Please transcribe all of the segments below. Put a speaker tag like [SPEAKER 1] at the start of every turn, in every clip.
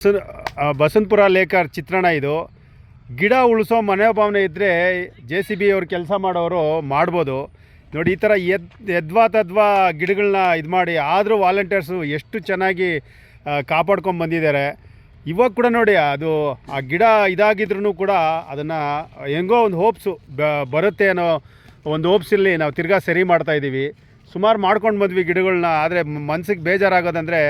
[SPEAKER 1] ಆ, ಬಸಂತಪುರ ಲೇಖರ್ ಚಿತ್ರಣ ಇದು. ಗಿಡ ಉಳಿಸೋ ಮನೋಭಾವನೆ ಇದ್ದರೆ ಜೆ ಸಿ ಬಿ ಅವ್ರು ಕೆಲಸ ಮಾಡೋರು ಮಾಡ್ಬೋದು. ನೋಡಿ ಈ ಥರ ಎದ್ ಎದ್ವಾ ತದ್ವಾ ಗಿಡಗಳನ್ನ ಇದು ಮಾಡಿ ಆದರೂ ವಾಲಂಟಿಯರ್ಸು ಎಷ್ಟು ಚೆನ್ನಾಗಿ ಕಾಪಾಡ್ಕೊಂಡು ಬಂದಿದ್ದಾರೆ. ಇವಾಗ ಕೂಡ ನೋಡಿ ಅದು ಆ ಗಿಡ ಇದಾಗಿದ್ರೂ ಕೂಡ ಅದನ್ನು ಹೆಂಗೋ ಒಂದು ಹೋಪ್ಸು ಬರುತ್ತೆ ಅನ್ನೋ ಒಂದು ಹೋಪ್ಸಲ್ಲಿ ನಾವು ತಿರ್ಗಾ ಸರಿ ಮಾಡ್ತಾಯಿದ್ದೀವಿ ಸುಮಾರು ಮಾಡ್ಕೊಂಡು ಬಂದ್ವಿ ಗಿಡಗಳನ್ನ ಆದರೆ ಮನ್ಸಿಗೆ ಬೇಜಾರಾಗೋದಂದರೆ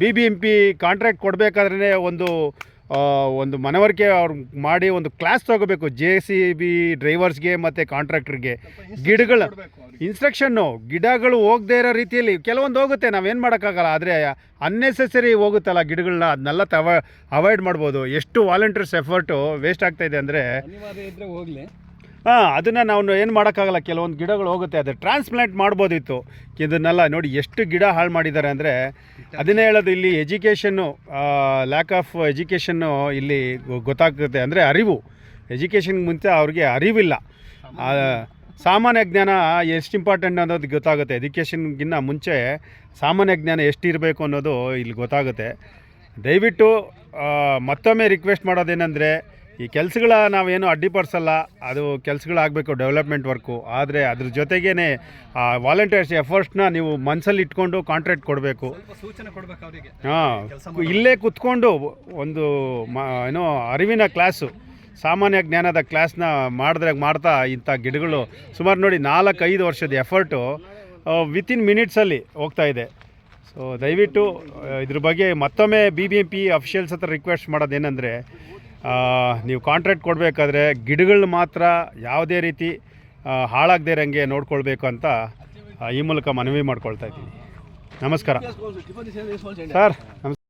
[SPEAKER 1] B B M P contract ಕೊಡಬೇಕಾದ್ರೆ ಒಂದು ಒಂದು ಮನವರಿಕೆ ಅವ್ರು ಮಾಡಿ ಒಂದು ಕ್ಲಾಸ್ ತಗೋಬೇಕು ಜೆ ಸಿ ಬಿ ಡ್ರೈವರ್ಸ್ಗೆ ಮತ್ತು ಕಾಂಟ್ರಾಕ್ಟ್ರಿಗೆ ಗಿಡಗಳು ಇನ್ಸ್ಟ್ರಕ್ಷನ್ನು ಗಿಡಗಳು ಹೋಗದೇ ಇರೋ ರೀತಿಯಲ್ಲಿ ಕೆಲವೊಂದು ಹೋಗುತ್ತೆ ನಾವೇನು ಮಾಡೋಕ್ಕಾಗಲ್ಲ ಆದರೆ ಅನ್ನೆಸೆಸರಿ ಹೋಗುತ್ತಲ್ಲ ಗಿಡಗಳನ್ನ ಅದನ್ನೆಲ್ಲ ತವ ಅವಾಯ್ಡ್ ಮಾಡ್ಬೋದು. ಎಷ್ಟು ವಾಲಂಟಿಯರ್ಸ್ ಎಫರ್ಟು ವೇಸ್ಟ್ ಆಗ್ತಾಯಿದೆ ಅಂದರೆ
[SPEAKER 2] ಹೋಗಲಿ ಇದ್ರೆ ಹೋಗ್ಲಿ.
[SPEAKER 1] ಹಾಂ, ಅದನ್ನು ನಾವು ಏನು ಮಾಡೋಕ್ಕಾಗಲ್ಲ, ಕೆಲವೊಂದು ಗಿಡಗಳು ಹೋಗುತ್ತೆ, ಅದು ಟ್ರಾನ್ಸ್ಪ್ಲಾಂಟ್ ಮಾಡ್ಬೋದಿತ್ತು. ಇದನ್ನೆಲ್ಲ ನೋಡಿ ಎಷ್ಟು ಗಿಡ ಹಾಳು ಮಾಡಿದ್ದಾರೆ ಅಂದರೆ, ಅದನ್ನೇ ಹೇಳೋದು ಇಲ್ಲಿ ಎಜುಕೇಷನ್ನು ಲ್ಯಾಕ್ ಆಫ್ ಎಜುಕೇಷನ್ನು ಇಲ್ಲಿ ಗೊತ್ತಾಗ್ತದೆ ಅಂದರೆ ಅರಿವು. ಎಜುಕೇಷನ್ ಮುಂಚೆ ಅವ್ರಿಗೆ ಅರಿವಿಲ್ಲ. ಸಾಮಾನ್ಯ ಜ್ಞಾನ ಎಷ್ಟು ಇಂಪಾರ್ಟೆಂಟ್ ಅನ್ನೋದು ಗೊತ್ತಾಗುತ್ತೆ. ಎಜುಕೇಷನ್ಗಿನ್ನ ಮುಂಚೆ ಸಾಮಾನ್ಯ ಜ್ಞಾನ ಎಷ್ಟಿರಬೇಕು ಅನ್ನೋದು ಇಲ್ಲಿ ಗೊತ್ತಾಗುತ್ತೆ. ದಯವಿಟ್ಟು ಮತ್ತೊಮ್ಮೆ ರಿಕ್ವೆಸ್ಟ್ ಮಾಡೋದೇನೆಂದರೆ ಈ ಕೆಲಸಗಳ ನಾವೇನು ಅಡ್ಡಿಪಡಿಸಲ್ಲ ಅದು ಕೆಲಸಗಳಾಗಬೇಕು ಡೆವಲಪ್ಮೆಂಟ್ ವರ್ಕು. ಆದರೆ ಅದ್ರ ಜೊತೆಗೇ ಆ ವಾಲಂಟಿಯರ್ಸ್ ಎಫರ್ಟ್ಸ್ನ ನೀವು ಮನಸ್ಸಲ್ಲಿ ಇಟ್ಕೊಂಡು ಕಾಂಟ್ರಾಕ್ಟ್ ಕೊಡಬೇಕು. ಹಾಂ ಇಲ್ಲೇ ಕುತ್ಕೊಂಡು ಒಂದು ಮ ಏನೋ ಅರಿವಿನ ಕ್ಲಾಸು ಸಾಮಾನ್ಯ ಜ್ಞಾನದ ಕ್ಲಾಸ್ನ ಮಾಡಿದ್ರೆ ಮಾಡ್ತಾ ಇಂಥ ಗಿಡಗಳು. ಸುಮಾರು ನೋಡಿ ನಾಲ್ಕು ಐದು ವರ್ಷದ ಎಫರ್ಟು ವಿತಿನ್ ಮಿನಿಟ್ಸಲ್ಲಿ ಹೋಗ್ತಾ ಇದೆ. ಸೊ ದಯವಿಟ್ಟು ಇದ್ರ ಬಗ್ಗೆ ಮತ್ತೊಮ್ಮೆ B B M P officials ಹತ್ರ ರಿಕ್ವೆಸ್ಟ್ ಮಾಡೋದೇನೆಂದರೆ ನೀವು ಕಾಂಟ್ರಾಕ್ಟ್ ಕೊಡಬೇಕಾದ್ರೆ ಗಿಡಗಳನ್ನ ಮಾತ್ರ ಯಾವುದೇ ರೀತಿ ಹಾಳಾಗದೇ ಇರೋಂಗೆ ನೋಡ್ಕೊಳ್ಬೇಕು ಅಂತ ಈ ಮೂಲಕ ಮನವಿ ಮಾಡ್ಕೊಳ್ತಾ ಇದ್ದೀನಿ. ನಮಸ್ಕಾರ. ಸರ್ ನಮಸ್ಕಾರ.